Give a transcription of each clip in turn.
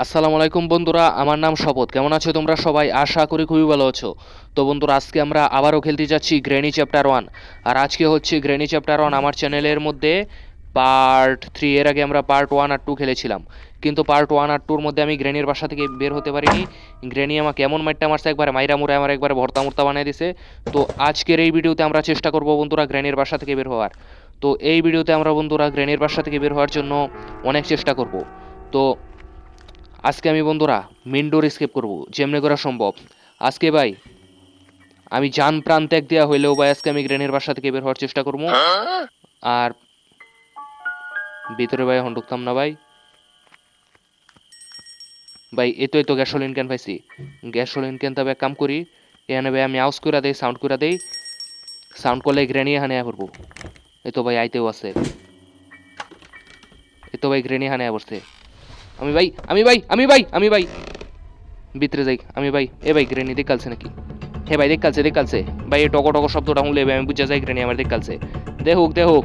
আসসালামু আলাইকুম বন্ধুরা, আমার নাম শপথ। কেমন আছো তোমরা সবাই? আশা করি খুবই ভালো আছো। তো বন্ধুরা, আজকে আমরা আবারও খেলতে যাচ্ছি গ্রেনি চ্যাপ্টার ওয়ান আর আজকে হচ্ছে গ্রেনি চ্যাপ্টার ওয়ান আমার চ্যানেলের মধ্যে পার্ট থ্রি এর আগে আমরা পার্ট ওয়ান আর টু খেলেছিলাম। কিন্তু পার্ট ওয়ান আর টুর মধ্যে আমি গ্রেনির বাসা থেকে বের হতে পারিনি। গ্রেনি আমাকে এমন মাইটটা মারছে, একবারে মাইরা মুড়ে আমার একবারে ভর্তা মুর্তা বানিয়ে দিছে। তো আজকের এই ভিডিওতে আমরা চেষ্টা করব বন্ধুরা গ্রেনির বাসা থেকে বের হওয়ার। তো এই ভিডিওতে আমরা বন্ধুরা গ্রেনির বাসা থেকে বের হওয়ার জন্য অনেক চেষ্টা করব। তো আজকে আমি বন্ধুরা মেন ডোর স্কেপ করব, যেমনি করা সম্ভব। আজকে ভাই, আমি যান প্রাণ ত্যাগ দেওয়া হইলেও ভাই আজকে আমি গ্রেনের বাসা থেকে বের হওয়ার চেষ্টা করব। আর ভিতরে ভাই এখন ঢুকতাম না ভাই। ভাই এ তো এই তো গ্যাসোলিন ক্যান পাইছি গ্যাসোলিন ক্যান তবে কাম করি, এখানে ভাই আমি আউস করে দেই সাউন্ড করে দেই। সাউন্ড করলে গ্রেনি আয়া করব এ তো ভাই আইতেও আছে। এ তো ভাই গ্রেনি আয়া বসছে আমি ভাই আমি ভাই আমি ভাই আমি ভাই। ভিতরে যাই, আমি ভাই, এ ভাই গ্রেনি দেখালছে নাকি? হে ভাই, দেখালছে দেখালছে। ভাই এই টকো টকো শব্দটা শুনলে ভাই, আমি বুঝা যাই গ্রেনি আমার দেখালছে। দে হোক দে হোক।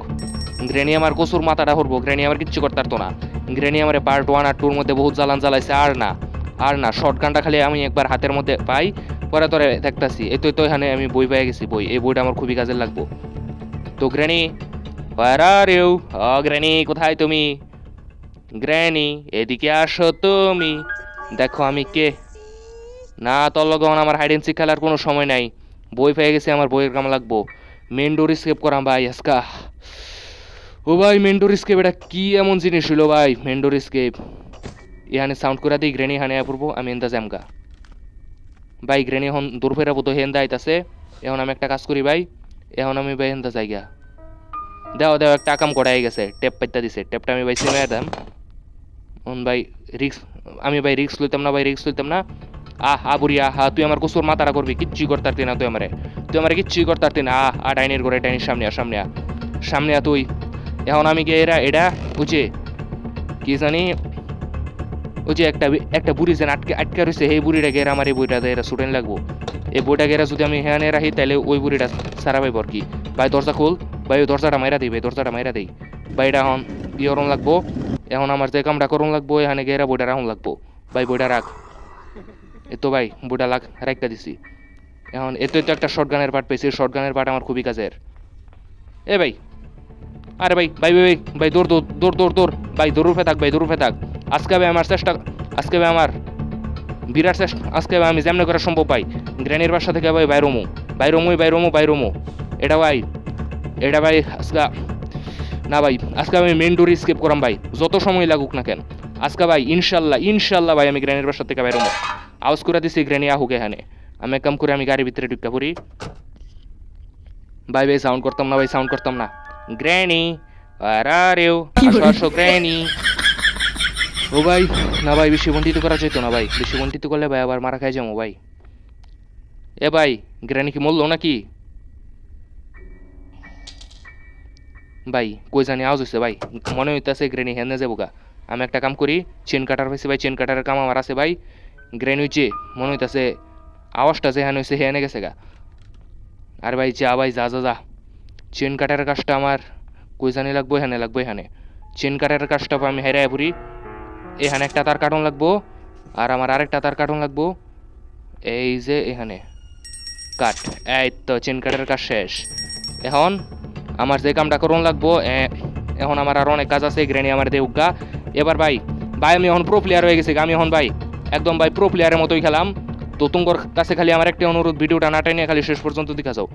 গ্রেনি আমার কসুর মাথাটা হরবো গ্রেনি আমার কিচ্ছু করতে পারতো না। গ্রেনি আমার পার্ট ওয়ান আর টুর মধ্যে বহুত জ্বালান জ্বালাইছে, আর না আর না। শর্ট গানটা খালি আমি একবার হাতের মধ্যে পাই, পরে তোরে দেখতাছি। এই তো এখানে আমি বই পেয়ে গেছি, বই। এই বইটা আমার খুবই কাজে লাগবো। তো গ্রেনি you? ও গ্রেনি কোথায় তুমি? গ্র্যানি, এদিকে আসো তুমি। দেখো আমি কে। না তোর লগে এখন আমার হাইড সিক খেলার কোনো সময় নাই। বই পেয়ে গেছে, আমার বইয়ের কাম লাগবো। মেন ডোর স্কেপ করাম ভাই, আজকা। ও ভাই মেন ডোর স্কেপ এটা কি এমন জিনিস হইল ভাই? মেন ডোর স্কেপ এখানে সাউন্ড করে দিই গ্রেনি হানে পড়ব আমি এন্দা জ্যামগা ভাই গ্রেনি এখন দূর ফেরাবো তো হেন্দা আইতাছে। এখন আমি একটা কাজ করি ভাই, এখন আমি ভাই হেন্দা জায়গা দেও দেও, একটা কাম করাই গেছে, টেপ পাইতা দিছে। টেপটা আমি ভাই সিমে দাম। অন ভাই রিক্স, আমি ভাই রিক্স লইতাম না ভাই রিক্স লইতাম না। আহ, আ বুড়ি, আহা, তুই আমার কুসুর মাথাটা করবি, কিচ্ছুই করতে না তুই আমারে। তুই আমার কিচ্ছুই করতে না। আহ, আ ডাইনের করে ডাইনের সামনে আ সামনে আ। সামনে আ তুই। এখন আমি গিয়ে এরা এটা বুঝে কি জানি ওই যে একটা একটা বুড়ি যেন আটকে আটকে রয়েছে এই বুড়িটা গেরা আমার এই বইটা এরা ছুটেন লাগবো। এই বইটা গেরা যদি আমি হ্যাঁ রাখি তাহলে ওই বুড়িটা সারা পাইব আর কি। ভাই, দরজা খোল। ভাই ওই দরজাটা মাইরা দিই, ভাই, দরজাটা মাইরা দিই। ভাই, এটা এখন ইয়ে করুন লাগবো। এখন আমার যে কামটা করুন লাগবো, এখানে গেরা বইটা রাখুন লাগবো। ভাই, বইটা রাখ। এ তো ভাই, বইটা লাগ রাখটা দিছি। এখন এত তো একটা শর্ট গানের পার্ট পেয়েছি শর্ট গানের পার্ট আমার খুবই কাজের। এ ভাই, আরে ভাই ভাই ভাই ভাই ভাই, দৌড় দৌড় দৌড় দৌড় দৌড়। ভাই, দৌড় উঠে থাক, ভাই, দৌড় উঠে থাক। আজকে ভাই আমার চেষ্টা আজকে ভাই আমার বিরাট চেষ্টা আজকে ভাই আমি যেমন করা সম্ভব ভাই গ্র্যানির বাসা থেকে ভাই বাইরমু বাইরমুই বাইরমু বাইরমু এটা ভাই এটা ভাই আজকে না ভাই আজকে আমি মেন ডোর স্কেপ করাম ভাই যত সময় লাগুক না কেন। আজকে ভাই ইনশাল্লাহ ইনশাল্লাহ ভাই আমি গ্র্যানির বাসা থেকে বাইরমু আওয়াজ করে দিছি গ্র্যানি আহুক এখানে। আমি এক কাম করে আমি গাড়ির ভিতরে ঢুকা পড়ি। ভাই ভাই সাউন্ড করতাম না ভাই সাউন্ড করতাম না। গ্র্যানি আর আরেও আসো আসো গ্র্যানি ও ভাই না ভাই বেশি বন্টিত করা যেত না ভাই। বেশি বন্টিত করলে ভাই আবার মারা খাই যাব ভাই। এ ভাই গ্র্যানি কি মরলো নাকি? ভাই, কই জানি আওয়াজ হয়েছে ভাই। মনে হইতেছে গ্রেনি হেনে যাব গা। আমি একটা কাম করি চেন কাটার হয়েছে ভাই চেন কাটারের কাম আমার আছে ভাই। গ্রেন হইছে, মনে হইতেছে আওয়াজটা যে হেনে হয়েছে হেনে গেছে গা। আর ভাই, যা ভাই, যা যা যা। চেন কাটার কাজটা আমার কই জানি লাগবো এখানে লাগবো এখানে। চেন কাটার কাজটা আমি হেরাই পড়ি। এখানে একটা তার কার্টন লাগবো, আর আমার আরেকটা তার কার্টন লাগবো। এই যে এখানে। কাট। এই তো চেন কাটার কাজ শেষ। এখন আমার যে কামটা করুন লাগবো এখন আমার আর অনেক কাজ আছে গ্রেনি আমার দেউগা এবার ভাই ভাই, আমি এখন প্রো প্লেয়ার হয়ে গেছি আমি এখন ভাই, একদম ভাই প্রো প্লেয়ারের মতোই খেলাম। তো তোমার কাছে খালি আমার একটা অনুরোধ, ভিডিওটা না টাইনে খালি শেষ পর্যন্ত দেখা যাও।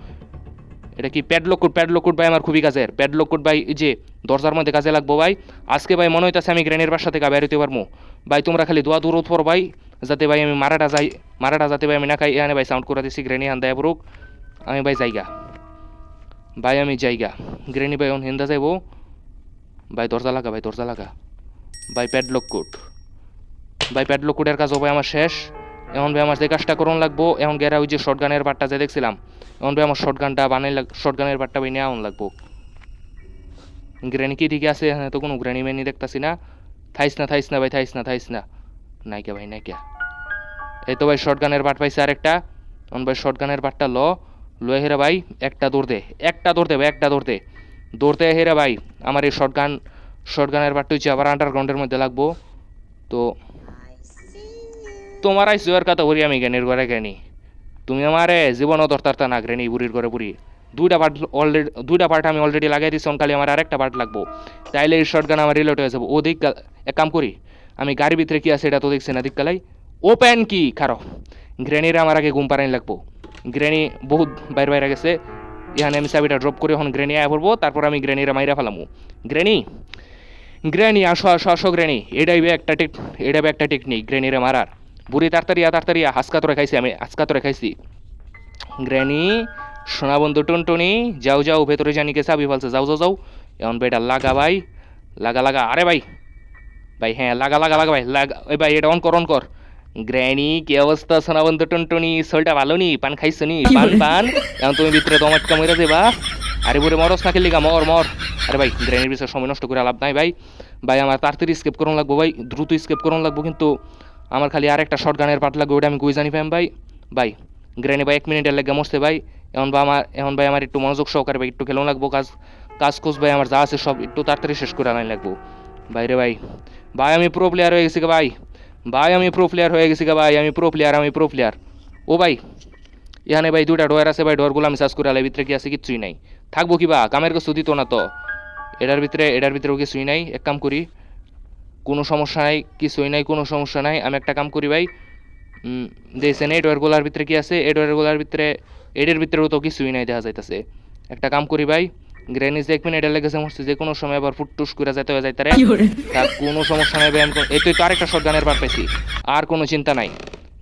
এটা কি প্যাডলক কোড প্যাডলক কোড ভাই আমার খুবই কাজের। প্যাডলক কোড ভাই যে দরজার মধ্যে কাজে লাগবো ভাই। আজকে ভাই মনে হইতাছে আমি গ্রেনের বাসা থেকে বেরোতে পারব। ভাই, তোমরা খালি দোয়া দূর পর ভাই, যাতে ভাই আমি মারাটা যাই, মারাটা যাতে ভাই আমি না খাই, এখানে ভাই সাউন্ড করে দিছি গ্রেনি হান দেয় আমি ভাই জায়গা ভাই আমি জায়গা গ্রেনি ভাই এখন হিন্দা যাইব ভাই দরজা লাগা ভাই দরজা লাগা ভাই প্যাডলক কোড ভাই প্যাডলক কোডের কাজ হবে আমার শেষ এখন ভাই আমার যে কাজটা করুন লাগবো এখন গেরা ওই যে শর্ট গানের বাটটা যে দেখছিলাম এখন ভাই আমার শর্ট গানটা বানাই লাগ শর্ট গানের বাটটা ভাই নেওয়া লাগবো গ্রেনি কি ঠিক আছে এখানে তো কোনো গ্রেনি মেনি দেখতাছি না থাইস না থাইস না ভাই থাইস না থাইস না নাইকা ভাই নাইকা এই তো ভাই শর্ট গানের বাট পাইছে আরেকটা এখন ভাই শর্ট গানের বাটটা ল লয়ে হেরা ভাই, একটা দৌড় দে, একটা দৌড় দে একটা দৌড় দে। দৌড়তে হেরা ভাই, আমার এই শর্ট গান শর্ট গানের বাটটা হচ্ছে আবার আন্ডারগ্রাউন্ডের মধ্যে লাগবো। তো তোমার আইসো আর কথা বলি আমি জ্ঞানের ঘরে জ্ঞানী। তুমি আমারে জীবনও দরতারতা না জ্ঞানী বুড়ির ঘরে বুড়ি। দুইটা পার্ট অলরেডি দুইটা পার্ট আমি অলরেডি লাগাই দিচ্ছি খালি আমার আরেকটা পার্ট লাগবো। তাইলে এই শর্ট গান আমার রিলোট হয়ে যাব। দিক এক কাম করি, আমি গাড়ির ভিতরে কি আছে এটা তো দেখছি না, দিক কালাই ওপেন কি খারো। গ্রেনির আমার আগে ঘুম পারানি লাগবো। গ্রেনি বহুত বাইরে বাইরে গেছে। এখানে আমি চাবিটা ড্রপ করে এখন গ্রেনি আয় পড়ব, তারপর আমি গ্রেনিরা মাইরা ফেলামু। গ্রেনি গ্রেনি, আসো আসো আসো গ্রেনি। এটাই একটা টেক এটা বে একটা টেকনিক গ্রেনিরে মারার। বুড়ি তাড়াতাড়িয়া তাড়াতাড়িয়া হাসকা তোরে খাইছি আমি, হাসকা তোরে খাইছি। গ্রেনি, সোনা বন্ধু টুনটুনি, যাও যাও, ভেতরে জানি কে চাবি ফেলছে, যাও যাও যাও। এখন বেটা লাগা ভাই, লাগা লাগা, আরে ভাই। ভাই হ্যাঁ লাগা লাগা লাগা ভাই লাগা ভাই, এটা অন কর অন কর। গ্র্যানি কি অবস্থা সোনা বন্ধু টুনটুনি শরীরটা ভালো নি পান খাইছো নি পান পান এখন তুমি ভিতরে দমাটকা মরে যাবা আরে বুড়ে মরস না খেললি গা মর মর আরে ভাই গ্র্যানির বিষয়ে সময় নষ্ট করে লাভ নাই ভাই ভাই আমার তাড়াতাড়ি স্কেপ করুন লাগবো ভাই দ্রুত স্কেপ করুন লাগবো কিন্তু আমার খালি আরেকটা শর্ট গানের পার্ট লাগবে ওটা আমি গুই জানি পাইম ভাই ভাই গ্র্যানি ভাই এক মিনিটের লেগে মরছে ভাই এখন বা আমার এখন ভাই আমার একটু মনোযোগ সহকারে ভাই একটু খেলুন লাগবো কাজ কাজ কোজ ভাই আমার যা আছে সব একটু তাড়াতাড়ি শেষ করে আনাই লাগবো ভাই রে ভাই ভাই আমি প্রো প্লেয়ার হয়ে গেছি ভাই ভাই, আমি প্রো প্লেয়ার হয়ে গেছি গা ভাই, আমি প্রো প্লেয়ার আমি প্রো প্লেয়ার ও ভাই, এখানে ভাই দুটা ডোয়ার আছে ভাই ডোয়ারগুলো আমি সার্চ করে আলাই ভিতরে কি আছে কিচ্ছুই নাই। থাকব কি বা? কামের কাছে দিত না তো। এটার ভিতরে, এটার ভিতরেও কিছুই নাই। এক কাম করি, কোনো সমস্যা নাই, কিছুই নাই, কোনো সমস্যা নাই। আমি একটা কাম করি ভাই দেখছেন, এই ডোয়ারগুলার ভিতরে কি আছে? এই ডোয়ারগুলার ভিতরে এটার ভিতরেও তো কিছুই নাই, দেখা যাইতেছে। একটা কাম করি ভাই গ্রেনিস এক মিনিট লেগেছে মরছে যে কোনো সময় আবার ফুটটুস করে যাইতে হয়ে যাইতে রে। তার কোনো সমস্যা নাই কোনো- এই তো তো আরেকটা শট গানের বার পাইছি। আর কোনো চিন্তা নাই।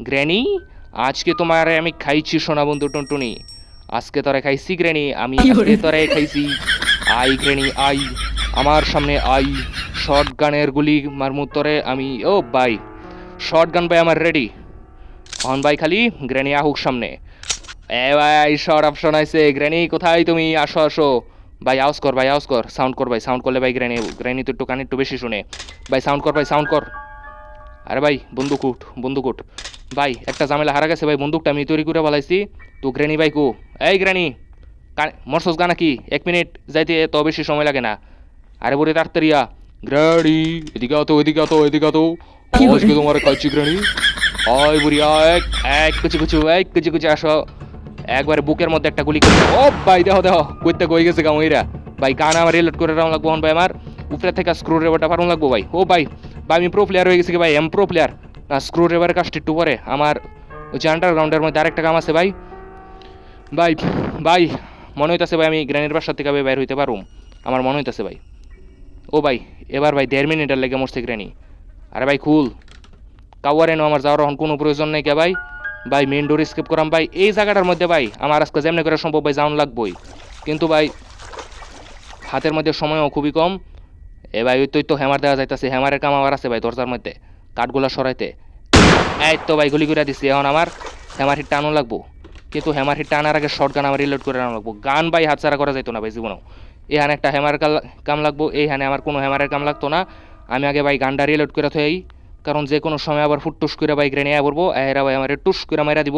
গ্র্যানি আজকে তোমার আমি খাইছি সোনা বন্ধু টুনটুনি। আজকে তোরে খাইছি গ্র্যানি আমি আজকে তোরে খাইছি। আই গ্র্যানি আই আমার সামনে আই। শর্ট গানের গুলি মারমু তোরে আমি ও ভাই শর্ট গান ভাই আমার রেডি অন ভাই খালি গ্র্যানি আহুক সামনে। এ ভাই শর্ট অপশন আছে গ্র্যানি কোথায় তুমি? আসো আসো। ভাই আউস কর, ভাই আউস কর। সাউন্ড কর ভাই সাউন্ড করলে ভাই গ্র্যানি গ্র্যানি তো একটু কানে একটু বেশি শুনে। ভাই সাউন্ড কর ভাই সাউন্ড কর। আরে ভাই, বন্দুক উঠ বন্দুক উঠ। ভাই, একটা ঝামেলা হারা গেছে ভাই, বন্দুকটা আমি তৈরি করে বলাইছি তো গ্র্যানি ভাই কো, এই গ্র্যানি মরসস গানা কি এক মিনিট যাইতে এত বেশি সময় লাগে না। আরে বলে তাড়াতাড়িয়া গ্র্যানি এদিকে আতো এদিকে আতো এদিকে আতো আজকে তোমার কাছি গ্র্যানি আয় বুড়ি এক এক, কুচি, কুচু, এক, কুচি কুচি, আসো। একবারে বুকের মধ্যে একটা গুলি করে ও ভাই দেখো দেখো কইতে কই গেছে গামইরা ভাই গান আমার রিলেট করে রাউন লাগবো ভাই আমার। উপরে থেকে স্ক্রু রেবারটা পারুন লাগবো ভাই। ও ভাই ভাই, আমি প্রো প্লেয়ার হয়ে গেছি ভাই? এম প্রো প্লেয়ার না স্ক্রু রেবারের কাজটা একটু পরে। আমার ওই যে আন্ডারগ্রাউন্ডের মধ্যে আরেকটা কাম আছে ভাই। ভাই ভাই, মনে হইতাছে ভাই আমি গ্র্যানের বাসার থেকে ভাই বাইর হইতে পারুম আমার মনে হইতাছে ভাই। ও ভাই, এবার ভাই দেড় মিনিটের লেগে মরছে গ্র্যানি আরে ভাই, খুল। কাওয়ারে নো আমার যাওয়ার এখন কোনো প্রয়োজন নেই কে ভাই? ভাই মেন ডোর স্কিপ করাম। ভাই, এই জায়গাটার মধ্যে ভাই, আমার আজকে যেমনি করে সম্ভব ভাই যাওয়ান লাগবই। কিন্তু ভাই, হাতের মধ্যে সময়ও খুবই কম। এ ভাই, ওই তো হ্যামার দেওয়া যাইতেছে হ্যামারের কাম আমার আছে ভাই দরজার মধ্যে, কাঠগুলা সরাইতে। এই তো ভাই, গুলি করে দিছি, এখন আমার হ্যামার হিট টানো লাগবো। কিন্তু হ্যামার হিট টানার আগে শর্ট গান আমার রিলোড করে আনা লাগবো। গান ভাই হাতছাড়া করা যাইতো না ভাই জীবনেও। এখানে একটা হ্যামার কাম লাগবো, এইখানে আমার কোনো হ্যামারের কাম লাগতো না। আমি আগে ভাই গানটা রিলোড করে থই কারণ যে কোনো সময় আবার ফুটটুস করে ভাই গ্রেনে পড়ব, এরা ভাই আমার টুস করে মাইরা দিব।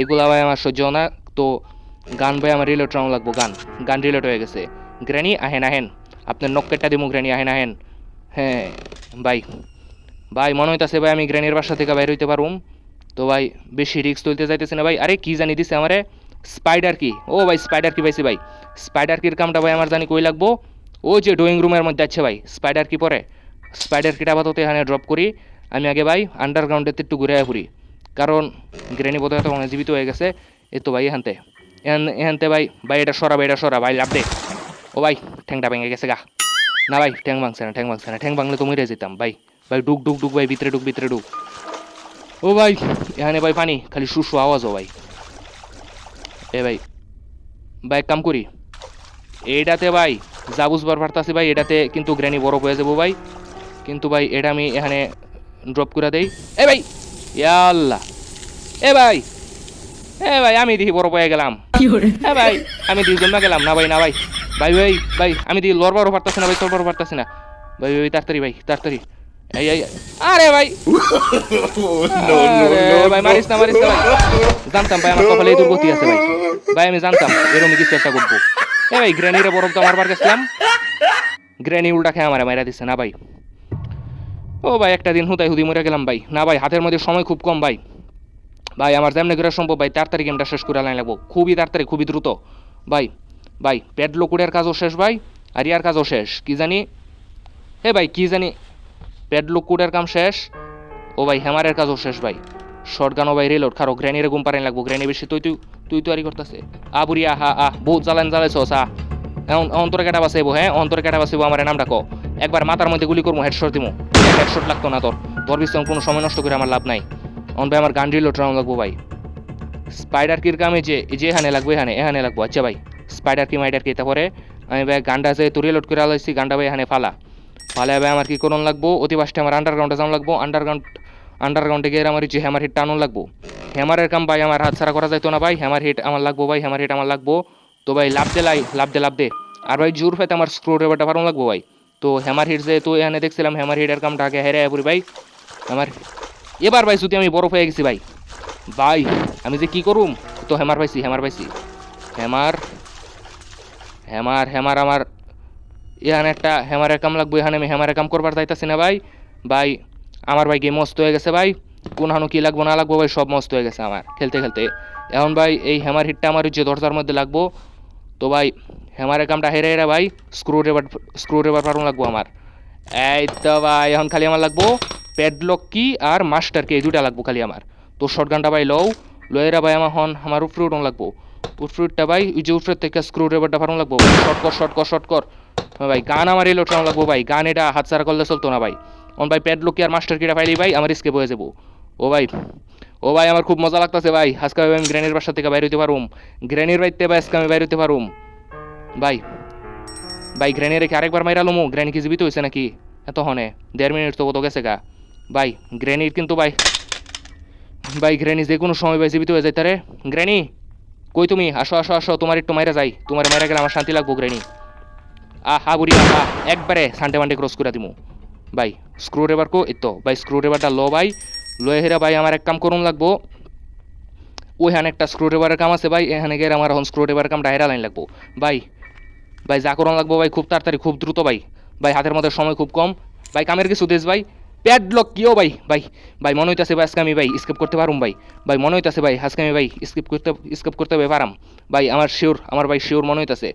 এগুলা ভাই আমার সহ্য না। তো গান ভাই আমার রিলেট রাউন্ড লাগবো, গান। গান রিলেট হয়ে গেছে। গ্রেনি আহেন আহেন। আপনার নক্কেটটা দিব গ্রেনি আহেন আহেন। হ্যাঁ ভাই। ভাই, মনে হইতাছে ভাই আমি গ্রেনির বাসা থেকে বাইর হইতে পারুম। তো ভাই, বেশি রিস্ক তুলতে যাইতেছে না ভাই। আরে কি জানি দিছে আমারে? স্পাইডার কি ও ভাই স্পাইডার কি পাইছি ভাই। স্পাইডার কির কামটা ভাই আমার জানি কই লাগবো? ও যে ড্রয়িং রুমের মধ্যে আছে ভাই স্পাইডার কি পরে। স্পাইডার কিটা আপাতত এখানে ড্রপ করি। আমি আগে ভাই আন্ডারগ্রাউন্ডেতে একটু ঘুরে ঘুরি কারণ গ্রেনি বোধহয় তখন জীবিত হয়ে গেছে। এ তো ভাই এখানতে। এখান, এখানতে ভাই ভাই এটা সরা, ভাই এটা সরা, ভাই লাভ দে। ও ভাই, ঠ্যাংটা ভেঙে গেছে গা। না ভাই, ঠ্যাং ভাঙছে না, ঠ্যাং ভাঙছে না। ঠ্যাং ভাঙলে তো মরে যেতাম ভাই। ভাই ডুক ডুক ডুক, ভাই, ভিতরে ডুক ভিতরে ডুক। ও ভাই, এখানে ভাই পানি, খালি শুশু আওয়াজও ভাই। এ ভাই ভাই কাম করি। এইটাতে ভাই, যা বুঝবার পারতাছি ভাই এটাতে কিন্তু গ্রেনি বরফ হয়ে যাব ভাই। কিন্তু ভাই এটা আমি এখানে ড্রপ করে দেই। এ ভাই ইয়াল্লা। এ ভাই এ ভাই আমি দেখি বরফ হয়ে গেলাম। এ ভাই আমি দিয়ে জন্মা গেলাম। না ভাই না ভাই। ভাই ভাই ভাই আমি দিয়ে লড়বারও পারতাছি না ভাই চলবারও পারতাছি না। ভাই ভাই তাড়াতাড়ি ভাই তাড়াতাড়ি। এই এই আরে ভাই। ভাই মারিস না মারিস না ভাই। জানতাম ভাই আমার কপালে এই দুর্গতি আছে ভাই। ভাই আমি জানতাম এরকম কিছু একটা করব এ ভাই গ্র্যানিরে বরফ তো মারবার গেছিলাম গ্র্যানি উল্টা খেয়ে আমারে মারা দিচ্ছে না ভাই। ও ও ভাই, একটা দিন হুতাই হুদি মরে গেলাম ভাই। না ভাই, হাতের মধ্যে সময় খুব কম ভাই। ভাই, আমার যেমনি করে সম্ভব ভাই, তাড়াতাড়ি গেমটা শেষ করে লাইন লাগবো। খুবই তাড়াতাড়ি, খুবই দ্রুত। ভাই ভাই প্যাডলো কুড়ের কাজও শেষ ভাই, আর ইয়ার কাজও শেষ। কি জানি? হে ভাই, কি জানি? প্যাডলো কুড়ের কাম শেষ। ও ভাই হ্যামারের কাজও শেষ ভাই। শর্ট গানও ভাই রেলোড খারো গ্র্যানিরে ঘুম পারেন লাগবো। গ্র্যানি বেশি তুই তুই তুই তৈরি করতেছে। আ বুড়ি আহা আহ বহুত জ্বালান জ্বালাইছ এখন অন্তরে কেটা বাসাইবো হ্যাঁ? অন্তরে কেটা বাসাইবো আমার নাম ডাকো একবার মাথার মধ্যে গুলি করব হেডশট দিমু। হেডশট লাগতো না তোর তোর বিশ্রাম কোনো সময় নষ্ট করে আমার লাভ নাই। অন ভাই, আমার গান রিলোড রাউন্ড লাগবো ভাই। স্পাইডার কির কামে যে যে এখানে লাগবে, এখানে এখানে লাগবো। আচ্ছা ভাই স্পাইডার কি মাইডার কি তারপরে আমি ভাই গানটা যে তুই রিলোড করে আলাইছি, গানটা ভাই এখানে ফালা। ফালে ভাই, আমার কি করণ লাগবো? অতিবাসটা আমার আন্ডারগ্রাউন্ডে যাওয়া লাগবো আন্ডারগ্রাউন্ড আন্ডারগ্রাউন্ডে গিয়ে আমার যে হ্যামার হিটটা আনুন লাগবো। হ্যামারের কাম ভাই আমার হাত ছাড়া করা যাইতো না ভাই হ্যামার হিট আমার লাগবো ভাই হ্যামার হিট আমার লাগবো। তো ভাই, লাভ দে লাই, লাভ দে লাভ দে। আর ভাই, জোর ফেতে আমার স্ক্রু ড্রাইভারটা ভালো লাগবো ভাই। তো হ্যামার হিট তো এখানে দেখছিলাম হ্যামার হিটের কামটা আগে হেরে পড়ি, ভাই। আমার এবার ভাই যদি আমি বরফ হয়ে গেছি, ভাই। ভাই, আমি যে কি করুম? তো হ্যামার পাইছি হ্যামার পাইছি। হ্যামার হ্যামার হ্যামার আমার এখানে একটা হ্যামারের কাম লাগবে, এখানে আমি হ্যামারের কাম করবার যাইতাছি না, ভাই। ভাই, আমার ভাই গেম মস্ত হয়ে গেছে, ভাই। কোন হানু কি লাগবো, না লাগবো, ভাই, সব মস্ত হয়ে গেছে আমার, খেলতে খেলতে। এখন ভাই, এই হ্যামার হিটটা আমার যে দরজার মধ্যে লাগবো। তো ভাই হ্যামারের কামটা হেরে হেরে ভাই স্ক্রু ড্রাইভার স্ক্রু ড্রাইভার পারুন লাগবো আমার। এই তো ভাই, এখন খালি আমার লাগবো প্যাডলক কি আর মাস্টার কি এই দুটা লাগবো খালি আমার। তো শর্ট গানটা ভাই লও লয়েরা ভাই আমার হন, আমার উপরে উঠন লাগবো। উপরে ভাই, ওই যে উপরের থেকে স্ক্রু ড্রাইভারটা পারুন লাগবো। শর্ট কর শর্ট কর শর্ট কর। ভাই, গান আমার এলো ট্রাউন লাগবো ভাই, গান এটা হাত ছাড়া করলে চলতো না ভাই। অন ভাই প্যাডলক কি আর মাস্টার কিটা পাইলি ভাই, আমার স্কেপ হয়ে যাব। ও ভাই ও ভাই, আমার খুব মজা লাগতেছে ভাই। আজকে আমি গ্র্যানির বাসা থেকে বাইরে হইতে পারুম। গ্র্যানির বাড়িতে ভাই, আজকে আমি বাইরে হইতে পারুম। ভাই ভাই গ্র্যানি রেখে আরেকবার মাইরা লমু। গ্র্যানি কি জীবিত হয়েছে নাকি? এত হনে দেড় মিনিট তো কত গেছে গা। ভাই গ্র্যানির কিন্তু ভাই ভাই গ্র্যানি যে কোনো সময় ভাই জীবিত হয়ে যাইতে রে গ্র্যানি কই তুমি? আসো আসো আসো, তোমার একটু মাইরা যাই। তোমার মাইরা গেলে আমার শান্তি লাগবো গ্র্যানি আহা, বুড়ি আহা, একবারে সানডে মানডে ক্রস করে দিমু। ভাই স্ক্রু ড্রাইভার কো, এই তো। ভাই স্ক্রু ড্রাইভারটা লো ভাই। লয়ে হেরা ভাই, আমার এক কাম করুন লাগবো। ওইখানে একটা স্ক্রু ড্রাইভারের কাম আছে ভাই, এখানে গিয়ে আমার এখন স্ক্রু ড্রাইভারের কাম ডায়রা লাইন লাগবো। ভাই ভাই যা করুন লাগবো ভাই, খুব তাড়াতাড়ি, খুব দ্রুত ভাই। ভাই, হাতের মধ্যে সময় খুব কম। ভাই, কামের কিছু দেশ ভাই। প্যাডলক কিও ভাই ভাই ভাই, মনে হইতাছে ভাই আজকে আমি ভাই স্কিপ করতে পারুম ভাই। ভাই, মনে হইতাছে ভাই আজকে আমি ভাই স্কিপ করতে স্কিপ করতে পারাম। ভাই, আমার শিওর আমার ভাই শিওর মনে হইতাছে।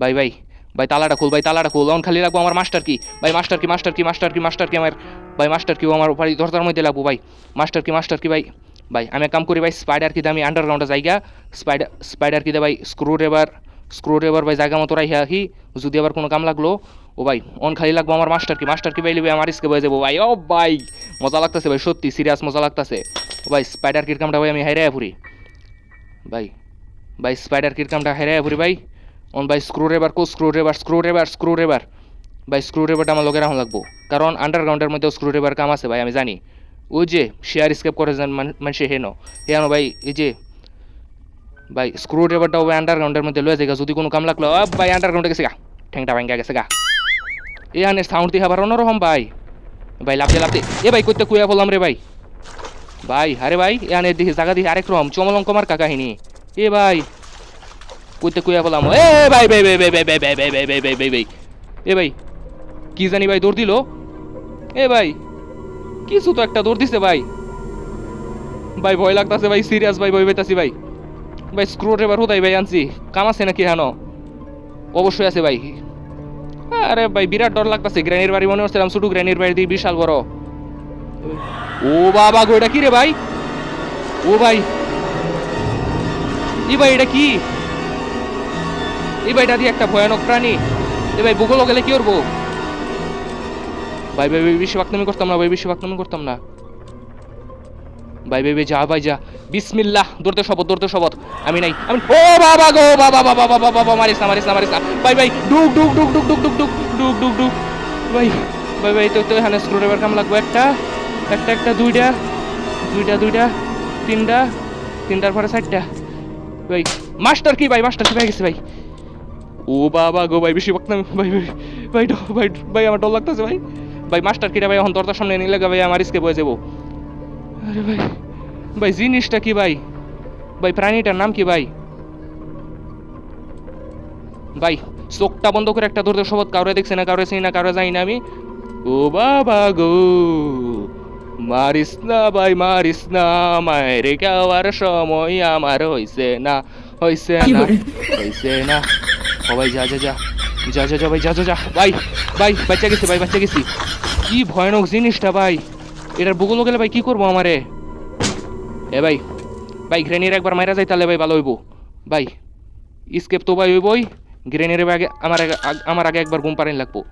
ভাই ভাই ভাই তালাটা খুল, ভাই তালাটা খুল অন খালি লাগবো আমার মাস্টার কি? ভাই মাস্টার কি মাস্টার কি মাস্টার কি মাস্টার কি আমার, ভাই মাস্টার কি আমার ভাই দরজার মধ্যে লাগবো, ভাই। মাস্টার কি মাস্টার কি, ভাই? ভাই, আমি কাম করি, ভাই স্পাইডার কিতে আমি আন্ডারগ্রাউন্ডে জায়গা স্পাইডার স্পাইডার কিতে ভাই স্ক্রু ড্রাইভার স্ক্রু ড্রাইভার ভাই, জায়গা মতো রাইহা আহি যদি আবার কোনো কাম লাগল, ও ভাই অন খালি লাগবো আমার মাস্টার কি মাস্টার কি, ভাই আমার ইসকে বয়ে যাব, ভাই। ও ভাই, মজা লাগতেছে, ভাই, সত্যি সিরিয়াস মজা লাগতেছে। ও ভাই স্পাইডার কির কামটা, ভাই, আমি হাইরে ফুরি। ভাই ভাই স্পাইডার কির কামটা ফুরি, ভাই। অন ভাই স্ক্রু ড্রাইভার কো screwdriver screwdriver screwdriver ভাই স্ক্রু ড্রাইভারটা আমার লোকের এখন লাগবো। কারণ আন্ডারগ্রাউন্ডের মধ্যেও স্ক্রু ড্রাইভার কাম আছে ভাই, আমি জানি। ওই যে শেয়ার স্কেপ করে যান মানুষে হেনো। হেন ভাই, এই যে ভাই স্ক্রু ড্রাইভারটা ভাই আন্ডারগ্রাউন্ডের মধ্যে লয়ে যায় যদি কোনো কাম লাগল ভাই আন্ডারগ্রাউন্ডে গেছে গা। ঠ্যাংটা ভাঙ্গা গেছে গা। এ আনে সাউন্ড দিয়ে আবার অন্যরকম ভাই। ভাই লাভতে লাভতে এ ভাই করতে কুয়া বললাম রে ভাই। ভাই, আরে ভাই, এ আনে দেখি জায়গা দেখি আরেক রকম চমলঙ্ক মার কাহিনী। এ ভাই কইতে কুয়া বললাম এ ভাই ভাই ভাই ভাই ভাই ভাই ভাই ভাই ভাই ভাই ভাই ভাই এ ভাই কি জানি ভাই দৌড় দিল এ ভাই কিছু তো একটা দৌড় দিছে ভাই ভাই ভয় লাগতাছে ভাই সিরিয়াস ভাই ভয় পাইতাছি ভাই ভাই স্ক্রু ড্রাইভার হোদাই ভাই আনছি কাম আছে নাকি হানো অবশ্যই আছে ভাই আরে ভাই বিরাট ডর লাগতাছে গ্র্যানির বাড়ি মনে হচ্ছিলাম ছোট গ্র্যানির বাড়ি দিয়ে বিশাল বড় ও বাবা গো এটা কি রে ভাই ও ভাই ই ভাই এটা কি এই ভাই দিয়ে একটা ভয়ানক প্রাণী। এ ভাই ভূগোল গেলে কি করব? ভাই ভাই বেশি বাকনামি করতাম না, ভাই, বেশি বাকনামি করতাম না। ভাই ভাই যা ভাই, যা। বিসমিল্লাহ, দৌড়তে শপথ দৌড়তে শপথ। আমি নাই। আমি ও বাবা গো, বাবা বাবা বাবা বাবা মারিস না মারিস না মারিস না। ভাই ভাই, ডুক ডুক ডুক ডুক ডুক ডুক ডুক ডুক ডুক ডুক। ভাই ভাই ভাই, তো তো এখানে স্ক্রু ড্রাইভার কাম লাগবে। একটা একটা একটা, দুইটা দুইটা দুইটা, তিনটা, তিনটার পরে চারটা। ভাই, মাস্টার কি ভাই? মাস্টার কি ভাই গেছে ভাই। ও বাবা গো ভাই বেশি বকতাম ভাই ভাই ভাই ভাই ভাই আমার ডর লাগতেছে ভাই। ভাই মাস্টার কিটা ভাই এখন দরজার সামনে নিলে ভাই আমার স্কেপ হয়ে যাব। আরে ভাই ভাই জিনিসটা কি ভাই? ভাই প্রাণীটার নাম কি ভাই? ভাই চোখটা বন্ধ করে একটা ধরতে শপথ কাউরে দেখছি না কাউরে চিনি না কাউরে জানি না আমি। ও বাবা গো মারিস না ভাই মারিস না মায়ের খাওয়ার সময় আমার হইছে না হইছে না হইছে না। ভাই যা যা যা। যা যা যা, ভাই, যা যা যা। ভাই ভাই, বাচ্চা গেছি, ভাই, বাচ্চা গেছি। কি ভয়ানক জিনিসটা, ভাই। এটার বুগুলো গেলে ভাই কি করব আমারে? এ ভাই ভাই গ্রেনির একবার মারা যাই তাহলে ভাই ভালো হইব। ভাই স্কেপ তো ভাই হইবই। গ্রেনের আগে আমার আগ- আমার আগে একবার ঘুম পারেন লাগবো।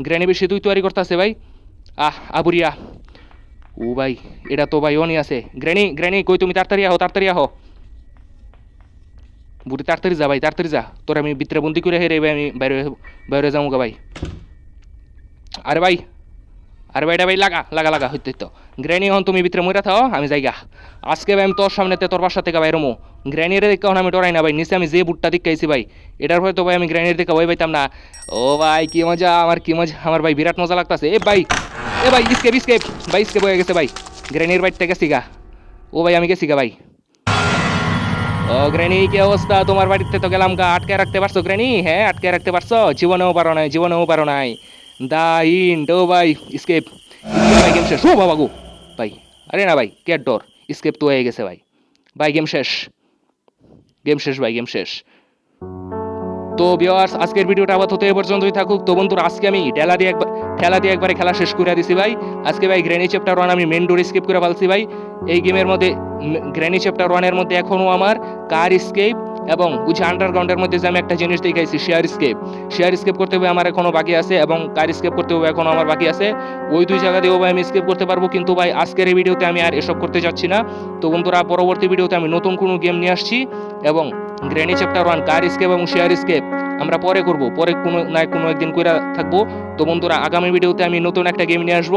গ্রেনি বেশি তুই তৈরি করতেছে ভাই। আহ, আবুরিয়া। ও ভাই, এটা তো ভাই অনি আছে। গ্রেনি গ্রেনি কই তুমি? তাড়াতাড়ি আহো তাড়াতাড়ি আহো। বুড়ি, তাড়াতাড়ি যা ভাই, তাড়াতাড়ি যা। তোর আমি ভিতরে বন্দি করে হেরে ভাই, আমি বাইরে বাইরে যাব গা ভাই। আরে ভাই আরে ভাই, এটা ভাই, লাগা লাগা লাগা, হইতে তো গ্রেনি হন তুমি ভিতরে মইরা থাও, আমি যাইগা আজকে ভাই, আমি তোর সামনেতে তোর বাসা থেকে বাইরমু গ্রেনির দেখে আমি ডরাই না ভাই, নিচে আমি যে বুটটা দিকাইছি ভাই, এটার হয়তো ভাই, আমি গ্রেনির দেখে ভয় পাইতাম না। ও ভাই, কি মজা, আমার কি মজা, আমার ভাই, বিরাট মজা লাগতাছে। এ ভাই এ ভাই স্কেপ স্কেপ ভাই স্কেপ হয়ে গেছে ভাই। গ্রেনির বাইরটা গেছি গা। ও ভাই, আমি গেছি গা ভাই। ও গ্রেনি, কি অবস্থা? তোমার বাড়িতে তো গেলাম গা আটকে রাখতে পারছ গ্রেনি? হ্যাঁ আটকে রাখতে পারছ? জীবনেও পারো নাই, জীবনেও পারো নাই। দা ইন ডো ভাই স্কেপ ভাই গেম শেষ। ও, বাবা গো। ভাই, আরে না ভাই কেয়ার ডর স্কেপ তো হয়ে গেছে ভাই। ভাই গেম শেষ। গেম শেষ ভাই গেম শেষ। তো ভিওয়ার্স আজকের ভিডিওটা আপাতত এ পর্যন্তই থাকুক। তো বন্ধুরা, আজকে আমি দিয়ে একবার ঠেলা দিয়ে একবারে খেলা শেষ করে দিছি ভাই। আজকে ভাই গ্র্যানি চ্যাপ্টার ওয়ান আমি মেন ডোর স্কেপ করে ফেলছি ভাই। এই গেমের মধ্যে গ্র্যানি চ্যাপ্টার ওয়ানের মধ্যে এখনও আমার কার স্কেপ এবং বুঝে আন্ডারগ্রাউন্ডের মধ্যে যে আমি একটা জিনিস দেখাইছি শেয়ার স্কেপ শেয়ার স্কেপ করতে হবে আমার এখনও বাকি আছে এবং কার স্কেপ করতে হবে এখনও আমার বাকি আছে। ওই দুই জায়গা দিয়েও ভাই আমি স্কেপ করতে পারব, কিন্তু ভাই আজকের এই ভিডিওতে আমি আর এসব করতে যাচ্ছি না। তো বন্ধুরা, পরবর্তী ভিডিওতে আমি নতুন কোনো গেম নিয়ে আসছি এবং granny chapter one car escape এবং শেয়ার স্কেপ আমরা পরে করব, পরে কোনো না কোনো একদিন করে থাকব। তো বন্ধুরা, আগামী ভিডিওতে আমি নতুন একটা গেম নিয়ে আসব।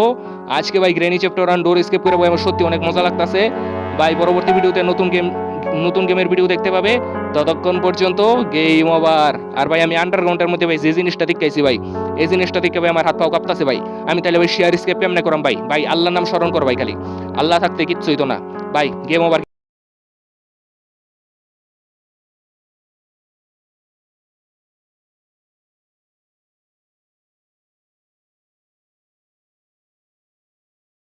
আজকে ভাই granny chapter one door escape করে ভাই আমার সত্যি অনেক মজা লাগতেছে। ভাই, পরবর্তী ভিডিওতে নতুন গেম নতুন গেমের ভিডিও দেখতে পাবে। ততক্ষণ পর্যন্ত গেম ওভার। আর ভাই, আমি আন্ডারগ্রাউন্ডের মধ্যে ভাই, যে জিনিসটা দেখাইছি ভাই, এই জিনিসটা দেখে ভাই আমার হাত পাও কাঁপতাছে ভাই। আমি তাহলে ভাই শেয়ার স্কেপ কেমনে করাম ভাই? ভাই, আল্লাহর নাম স্মরণ কর ভাই খালি। আল্লাহ থাকতে কিচ্ছুই তো না। ভাই গেম ওভার